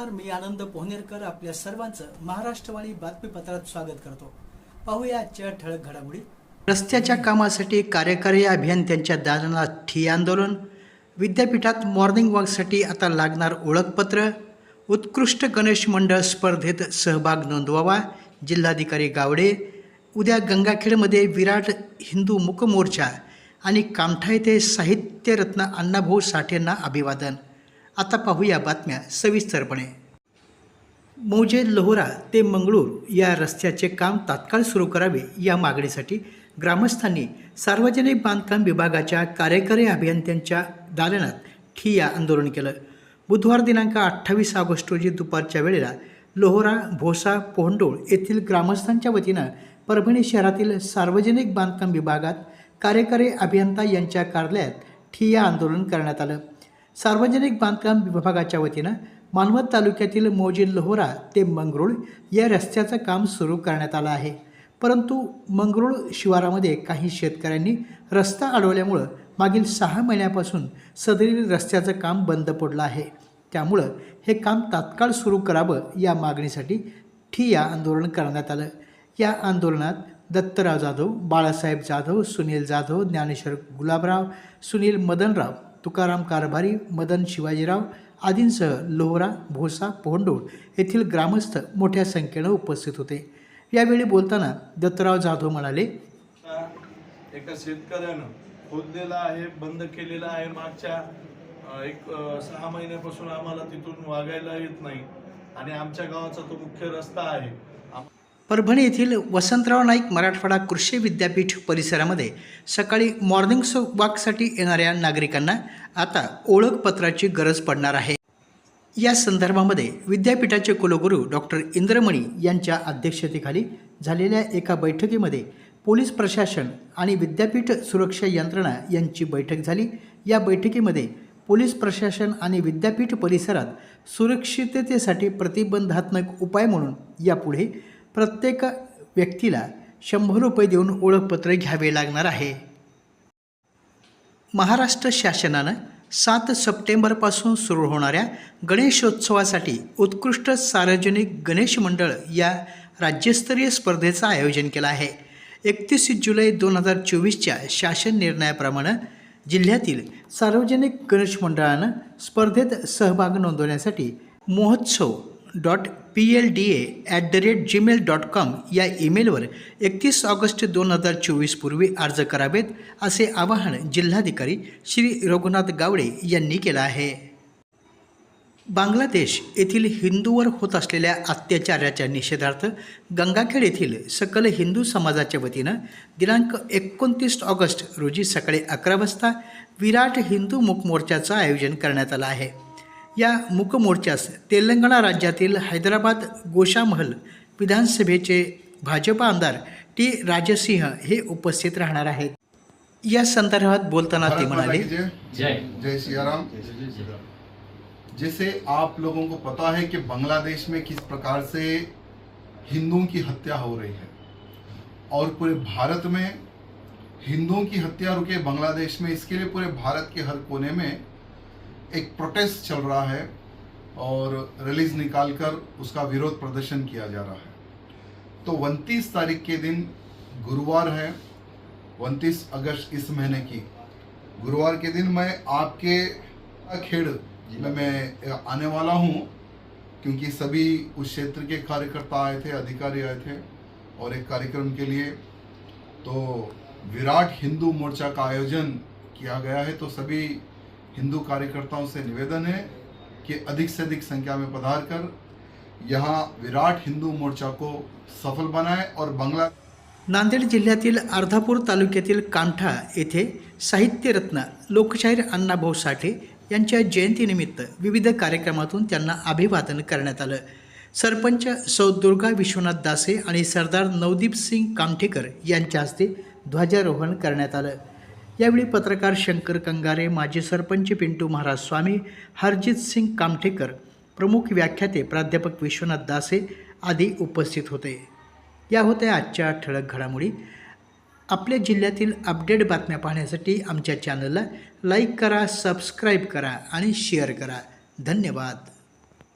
नमस्कार मी आनंद पोहनेरकर आपल्या सर्वांचं महाराष्ट्रवाणी बातमीपत्रात स्वागत करतो. पाहूया आजच्या ठळक घडामोडी. रस्त्याच्या कामासाठी कार्यकारी अभियंत्यांच्या दालनात ठिय आंदोलन. विद्यापीठात मॉर्निंग वॉकसाठी आता लागणार ओळखपत्र. उत्कृष्ट गणेश मंडळ स्पर्धेत सहभाग नोंदवावा जिल्हाधिकारी गावडे. उद्या गंगाखेडमध्ये विराट हिंदू मुकमोर्चा आणि कामठा येथे साहित्यरत्न अण्णाभाऊ साठेंना अभिवादन. आता पाहूया बातम्या सविस्तरपणे. मौजे लोहरा ते मंगळूर या रस्त्याचे काम तात्काळ सुरू करावे या मागणीसाठी ग्रामस्थांनी सार्वजनिक बांधकाम विभागाच्या कार्यकारी अभियंत्यांच्या दालनात ठिया आंदोलन केलं. बुधवार दिनांक अठ्ठावीस ऑगस्ट रोजी दुपारच्या वेळेला लोहरा भोसा पोहंडोळ येथील ग्रामस्थांच्या वतीनं परभणी शहरातील सार्वजनिक बांधकाम विभागात कार्यकारी अभियंता यांच्या कार्यालयात ठिया आंदोलन करण्यात आलं. सार्वजनिक बांधकाम विभागाच्या वतीनं मानवत तालुक्यातील मोजी लोहरा ते मंगरुळ या रस्त्याचं काम सुरू करण्यात आलं आहे. परंतु मंगरुळ शिवारामध्ये काही शेतकऱ्यांनी रस्ता अडवल्यामुळं मागील सहा महिन्यापासून सदरील रस्त्याचं काम बंद पडलं आहे. त्यामुळं हे काम तात्काळ सुरू करावं या मागणीसाठी ठिया आंदोलन करण्यात आलं. या आंदोलनात दत्तराव जाधव बाळासाहेब जाधव सुनील जाधव ज्ञानेश्वर गुलाबराव सुनील मदनराव तुकाराम कारभारी मदन शिवाजीराव आदींसह लोहरा भोसा पोहंडोळ येथील ग्रामस्थ मोठ्या संख्येनं उपस्थित होते. यावेळी बोलताना दत्तराव जाधव म्हणाले एका शेतकऱ्यानं खोदलेला आहे बंद केलेला आहे. मागच्या एक सहा महिन्यापासून आम्हाला तिथून वागायला येत नाही आणि आमच्या गावाचा तो मुख्य रस्ता आहे. परभणी येथील वसंतराव नाईक मराठवाडा कृषी विद्यापीठ परिसरामध्ये सकाळी मॉर्निंग सो वॉकसाठी येणाऱ्या नागरिकांना आता ओळखपत्राची गरज पडणार आहे. या संदर्भामध्ये विद्यापीठाचे कुलगुरू डॉक्टर इंद्रमणी यांच्या अध्यक्षतेखाली झालेल्या एका बैठकीमध्ये पोलीस प्रशासन आणि विद्यापीठ सुरक्षा यंत्रणा यांची बैठक झाली. या बैठकीमध्ये पोलीस प्रशासन आणि विद्यापीठ परिसरात सुरक्षिततेसाठी प्रतिबंधात्मक उपाय म्हणून यापुढे प्रत्येक व्यक्तीला शंभर रुपये देऊन ओळखपत्र घ्यावे लागणार आहे. महाराष्ट्र शासनानं सात सप्टेंबरपासून सुरू होणाऱ्या गणेशोत्सवासाठी उत्कृष्ट सार्वजनिक गणेश मंडळ या राज्यस्तरीय स्पर्धेचं आयोजन केलं आहे. एकतीस जुलै दोन हजार चोवीसच्या शासन निर्णयाप्रमाणे जिल्ह्यातील सार्वजनिक गणेश मंडळानं स्पर्धेत सहभाग नोंदवण्यासाठी महोत्सव dot P L D A at the rate Gmail dot com या ईमेलवर एकतीस ऑगस्ट दोन हजार चोवीसपूर्वी अर्ज करावेत असे आवाहन जिल्हाधिकारी श्री रघुनाथ गावडे यांनी केलं आहे. बांगलादेश येथील हिंदूवर होत असलेल्या अत्याचाराच्या निषेधार्थ गंगाखेड येथील सकल हिंदू समाजाच्या वतीनं दिनांक एकोणतीस ऑगस्ट रोजी सकाळी अकरा वाजता विराट हिंदू मुक मोर्चाचं आयोजन करण्यात आलं आहे. या मुक मोर्चास तेलंगणा राज्यातील हैदराबाद गोशामहल विधानसभेचे भाजपा आमदार टी राजसिंह हे उपस्थित राहणार आहेत. या संदर्भात बोलताना ते म्हणाले जय? सियाराम. जैसे आप लोगों को पता है कि बांग्लादेश में किस प्रकार से हिंदुओं की हत्या हो रही है और पूरे भारत में हिंदुओं की हत्या रुके बांग्लादेश में इसके लिए पूरे भारत के हर कोने में एक प्रोटेस्ट चल रहा है और रिलीज़ निकालकर उसका विरोध प्रदर्शन किया जा रहा है। तो 29 तारीख के दिन गुरुवार है 29 अगस्त इस महीने की। गुरुवार के दिन मैं आपके खेड़ में मैं आने वाला हूँ, क्योंकि सभी उस क्षेत्र के कार्यकर्ता आए थे, अधिकारी आए थे, और एक कार्यक्रम के लिए। तो विराट हिंदू मोर्चा का आयोजन किया गया है तो सभी हिंदू कार्यकर्ताओं से निवेदन है कि अधिक से अधिक संख्या में पधार कर यहाँ विराट हिंदू मोर्चा को सफल बनाए और बांग्ला नांदेड जिल्ह्यातील अर्धापूर तालुक्यातील कामठा येथे साहित्यरत्न लोकशाहीर अण्णाभाऊ साठे यांच्या जयंतीनिमित्त विविध कार्यक्रमातून त्यांना अभिवादन करण्यात आलं. सरपंच सौ दुर्गा विश्वनाथ दासे आणि सरदार नवदीप सिंग कामठेकर यांच्या हस्ते ध्वजारोहण करण्यात आलं. यावेळी पत्रकार शंकर कंगारे माजी सरपंच पिंटू महाराज स्वामी हरजित सिंग कामठेकर प्रमुख व्याख्याते प्राध्यापक विश्वनाथ दासे आदी उपस्थित होते. या होत्या आजच्या ठळक घडामोडी. आपल्या जिल्ह्यातील अपडेट बातम्या पाहण्यासाठी आमच्या चॅनलला लाईक करा सबस्क्राईब करा आणि शेअर करा. धन्यवाद.